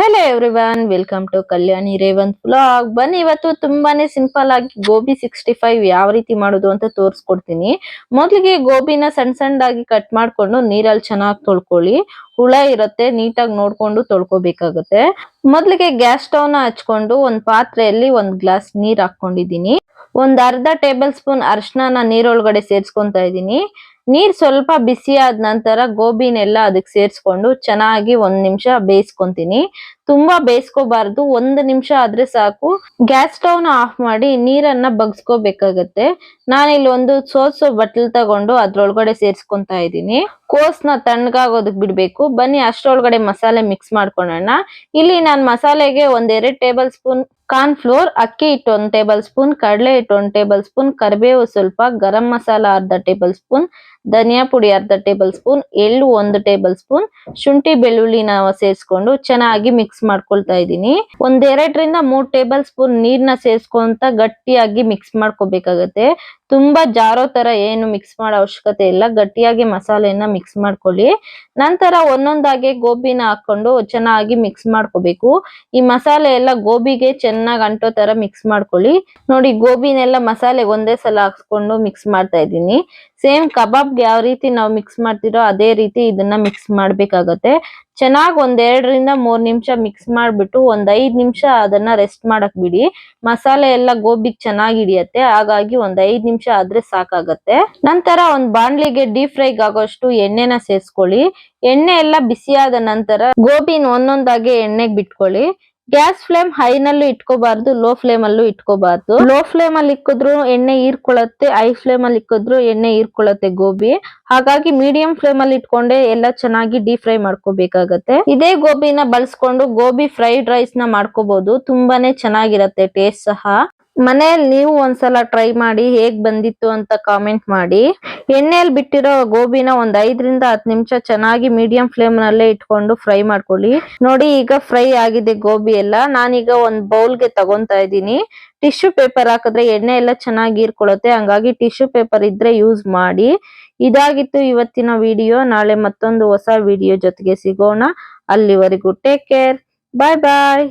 Hello everyone welcome to Kalyani Revanth blog ಬನ್ನಿ, ಇವತ್ತು ತುಂಬಾನೇ ಸಿಂಪಲ್ ಆಗಿ ಗೋಬಿ ಸಿಕ್ಸ್ಟಿ ಫೈವ್ ಯಾವ ರೀತಿ ಮಾಡೋದು ಅಂತ ತೋರಿಸ್ಕೊಡ್ತೀನಿ. ಮೊದಲಿಗೆ ಗೋಬಿನ ಸಣ್ಣ ಸಣ್ಣದಾಗಿ ಕಟ್ ಮಾಡ್ಕೊಂಡು ನೀರಲ್ಲಿ ಚೆನ್ನಾಗಿ ತೊಳ್ಕೊಳ್ಳಿ. ಹುಳ ಇರುತ್ತೆ, ನೀಟಾಗಿ ನೋಡ್ಕೊಂಡು ತೊಳ್ಕೊಬೇಕಾಗತ್ತೆ. ಮೊದಲಿಗೆ ಗ್ಯಾಸ್ ಸ್ಟವ್ನ ಹಚ್ಕೊಂಡು ಒಂದ್ ಪಾತ್ರೆಯಲ್ಲಿ ಒಂದ್ ಗ್ಲಾಸ್ ನೀರ್ ಹಾಕೊಂಡಿದೀನಿ ಒಂದ್ ಅರ್ಧ ಟೇಬಲ್ ಸ್ಪೂನ್ ಅರ್ಶನ ನೀರೊಳಗಡೆ ಸೇರ್ಸ್ಕೊಂತಾ ಇದೀನಿ ನೀರ್ ಸ್ವಲ್ಪ ಬಿಸಿ ಆದ ನಂತರ ಗೋಬಿನೆಲ್ಲ ಅದಕ್ಕೆ ಸೇರ್ಸ್ಕೊಂಡು ಚೆನ್ನಾಗಿ ಒಂದ್ ನಿಮಿಷ ಬೇಯಿಸ್ಕೊಂತೀನಿ. ತುಂಬಾ ಬೇಯಿಸ್ಕೋಬಾರ್ದು. ಒಂದ್ ನಿಮಿಷ ಆದ್ರೆ ಸಾಕು. ಗ್ಯಾಸ್ ಸ್ಟವ್ನ ಆಫ್ ಮಾಡಿ ನೀರನ್ನ ಬಗ್ಸ್ಕೋಬೇಕಾಗತ್ತೆ. ನಾನಿಲ್ಲಿ ಒಂದು ಸೋಸೋ ಬಟ್ಲ್ ತಗೊಂಡು ಅದ್ರೊಳಗಡೆ ಸೇರ್ಸ್ಕೊಂತಾ ಇದೀನಿ ಕೋಸ್ನ ತಣ್ಣಗಾಗೋದಕ್ ಬಿಡ್ಬೇಕು. ಬನ್ನಿ, ಅಷ್ಟ್ರೊಳಗಡೆ ಮಸಾಲೆ ಮಿಕ್ಸ್ ಮಾಡ್ಕೊಳ್ಳೋಣ ಇಲ್ಲಿ ನಾನ್ ಮಸಾಲೆಗೆ ಒಂದ್ ಎರಡ್ ಟೇಬಲ್ ಸ್ಪೂನ್ ಕಾರ್ನ್ ಫ್ಲೋರ್ ಅಕ್ಕಿ ಹಿಟ್ಟು ಒಂದ್ ಟೇಬಲ್ ಸ್ಪೂನ್ ಕಡಲೆ ಹಿಟ್ಟು ಒಂದ್ ಟೇಬಲ್ ಸ್ಪೂನ್ ಕರಿಬೇವು ಸ್ವಲ್ಪ, ಗರಂ ಮಸಾಲ ಅರ್ಧ ಟೇಬಲ್ ಸ್ಪೂನ್ ಧನಿಯಾ ಪುಡಿ ಅರ್ಧ ಟೇಬಲ್ ಸ್ಪೂನ್, ಎಳ್ಳು ಒಂದು ಟೇಬಲ್ ಸ್ಪೂನ್, ಶುಂಠಿ ಬೆಳ್ಳುಳ್ಳಿನ ಸೇರಿಸ್ಕೊಂಡು ಚೆನ್ನಾಗಿ ಮಿಕ್ಸ್ ಮಾಡ್ಕೊಳ್ತಾ ಇದ್ದೀನಿ. ಒಂದೆರಡರಿಂದ ಮೂರ್ ಟೇಬಲ್ ಸ್ಪೂನ್ ನೀರ್ನ ಸೇರಿಸ್ಕೊಂತ ಗಟ್ಟಿಯಾಗಿ ಮಿಕ್ಸ್ ಮಾಡ್ಕೋಬೇಕಾಗತ್ತೆ. ತುಂಬಾ ಜಾರೋ ತರ ಏನು ಮಿಕ್ಸ್ ಮಾಡೋ ಅವಶ್ಯಕತೆ ಇಲ್ಲ. ಗಟ್ಟಿಯಾಗಿ ಮಸಾಲೆನ ಮಿಕ್ಸ್ ಮಾಡ್ಕೊಳ್ಳಿ. ನಂತರ ಒಂದೊಂದಾಗಿ ಗೋಬಿನ ಹಾಕೊಂಡು ಚೆನ್ನಾಗಿ ಮಿಕ್ಸ್ ಮಾಡ್ಕೋಬೇಕು. ಈ ಮಸಾಲೆ ಎಲ್ಲ ಗೋಬಿಗೆ ಚೆನ್ನಾಗಿ ಅಂಟೋ ತರ ಮಿಕ್ಸ್ ಮಾಡ್ಕೊಳ್ಳಿ. ನೋಡಿ, ಗೋಬಿನೆಲ್ಲ ಮಸಾಲೆ ಒಂದೇ ಸಲ ಹಾಕ್ಸ್ಕೊಂಡು ಮಿಕ್ಸ್ ಮಾಡ್ತಾ ಇದ್ದೀನಿ. ಸೇಮ್ ಯಾವ ರೀತಿ ನಾವು ಮಿಕ್ಸ್ ಮಾಡ್ತಿರೋ ಅದೇ ರೀತಿ ಇದನ್ನ ಮಿಕ್ಸ್ ಮಾಡ್ಬೇಕಾಗತ್ತೆ. ಚೆನ್ನಾಗ್ ಒಂದ್ ಎರಡರಿಂದ ಮೂರ್ ನಿಮಿಷ ಮಿಕ್ಸ್ ಮಾಡ್ಬಿಟ್ಟು ಒಂದ್ ಐದ್ ನಿಮಿಷ ಅದನ್ನ ರೆಸ್ಟ್ ಮಾಡಕ್ ಬಿಡಿ. ಮಸಾಲೆ ಎಲ್ಲ ಗೋಬಿಗ್ ಚೆನ್ನಾಗಿ ಹಿಡಿಯತ್ತೆ. ಹಾಗಾಗಿ ಒಂದ್ ಐದ್ ನಿಮಿಷ ಆದ್ರೆ ಸಾಕಾಗತ್ತೆ. ನಂತರ ಒಂದ್ ಬಾಣ್ಲಿಗೆ ಡೀಪ್ ಫ್ರೈ ಆಗೋಷ್ಟು ಎಣ್ಣೆನ ಸೇರ್ಸ್ಕೊಳ್ಳಿ. ಎಣ್ಣೆ ಎಲ್ಲ ಬಿಸಿಯಾದ ನಂತರ ಗೋಬಿನ ಒಂದೊಂದಾಗಿ ಎಣ್ಣೆಗೆ ಬಿಟ್ಕೊಳ್ಳಿ. ಗ್ಯಾಸ್ ಫ್ಲೇಮ್ ಹೈ ನಲ್ಲೂ ಇಟ್ಕೋಬಾರ್ದು, ಲೋ ಫ್ಲೇಮ್ ಅಲ್ಲೂ ಇಟ್ಕೋಬಾರ್ದು. ಲೋ ಫ್ಲೇಮ್ ಅಲ್ಲಿ ಇಕ್ಕಿದ್ರು ಎಣ್ಣೆ ಹೀರ್ಕೊಳ್ಳುತ್ತೆ, ಹೈ ಫ್ಲೇಮ್ ಅಲ್ಲಿ ಇಕ್ಕಿದ್ರು ಎಣ್ಣೆ ಹೀರ್ಕೊಳ್ಳುತ್ತೆ ಗೋಬಿ. ಹಾಗಾಗಿ ಮೀಡಿಯಂ ಫ್ಲೇಮ್ ಅಲ್ಲಿ ಇಟ್ಕೊಂಡೆ ಎಲ್ಲ ಚೆನ್ನಾಗಿ ಡೀಪ್ ಫ್ರೈ ಮಾಡ್ಕೋಬೇಕಾಗತ್ತೆ. ಇದೇ ಗೋಬಿನ ಬಳಸ್ಕೊಂಡು ಗೋಬಿ ಫ್ರೈಡ್ ರೈಸ್ನ ಮಾಡ್ಕೋಬಹುದು ತುಂಬಾನೇ ಚೆನ್ನಾಗಿರತ್ತೆ ಟೇಸ್ಟ್ ಸಹ. ಮನೆಯಲ್ಲಿ ನೀವು ಒಂದ್ಸಲ ಟ್ರೈ ಮಾಡಿ ಹೇಗ್ ಬಂದಿತ್ತು ಅಂತ ಕಾಮೆಂಟ್ ಮಾಡಿ. ಎಣ್ಣೆಯಲ್ಲಿ ಬಿಟ್ಟಿರೋ ಗೋಬಿನ ಒಂದ್ ಐದರಿಂದ ಹತ್ತು ನಿಮಿಷ ಚೆನ್ನಾಗಿ ಮೀಡಿಯಂ ಫ್ಲೇಮ್ ನಲ್ಲೇ ಇಟ್ಕೊಂಡು ಫ್ರೈ ಮಾಡ್ಕೊಳ್ಳಿ. ನೋಡಿ ಈಗ ಫ್ರೈ ಆಗಿದೆ ಗೋಬಿ ಎಲ್ಲ. ನಾನೀಗ ಒಂದ್ ಬೌಲ್ಗೆ ತಗೊಂತಾ ಇದ್ದೀನಿ. ಟಿಶ್ಯೂ ಪೇಪರ್ ಹಾಕಿದ್ರೆ ಎಣ್ಣೆ ಎಲ್ಲ ಚೆನ್ನಾಗಿ ಹೀರ್ಕೊಳ್ಳುತ್ತೆ. ಹಂಗಾಗಿ ಟಿಶ್ಯೂ ಪೇಪರ್ ಇದ್ರೆ ಯೂಸ್ ಮಾಡಿ. ಇದಾಗಿತ್ತು ಇವತ್ತಿನ ವಿಡಿಯೋ ನಾಳೆ ಮತ್ತೊಂದು ಹೊಸ ವಿಡಿಯೋ ಜೊತೆಗೆ ಸಿಗೋಣ. ಅಲ್ಲಿವರೆಗೂ ಟೇಕ್ ಕೇರ್ ಬಾಯ್ ಬಾಯ್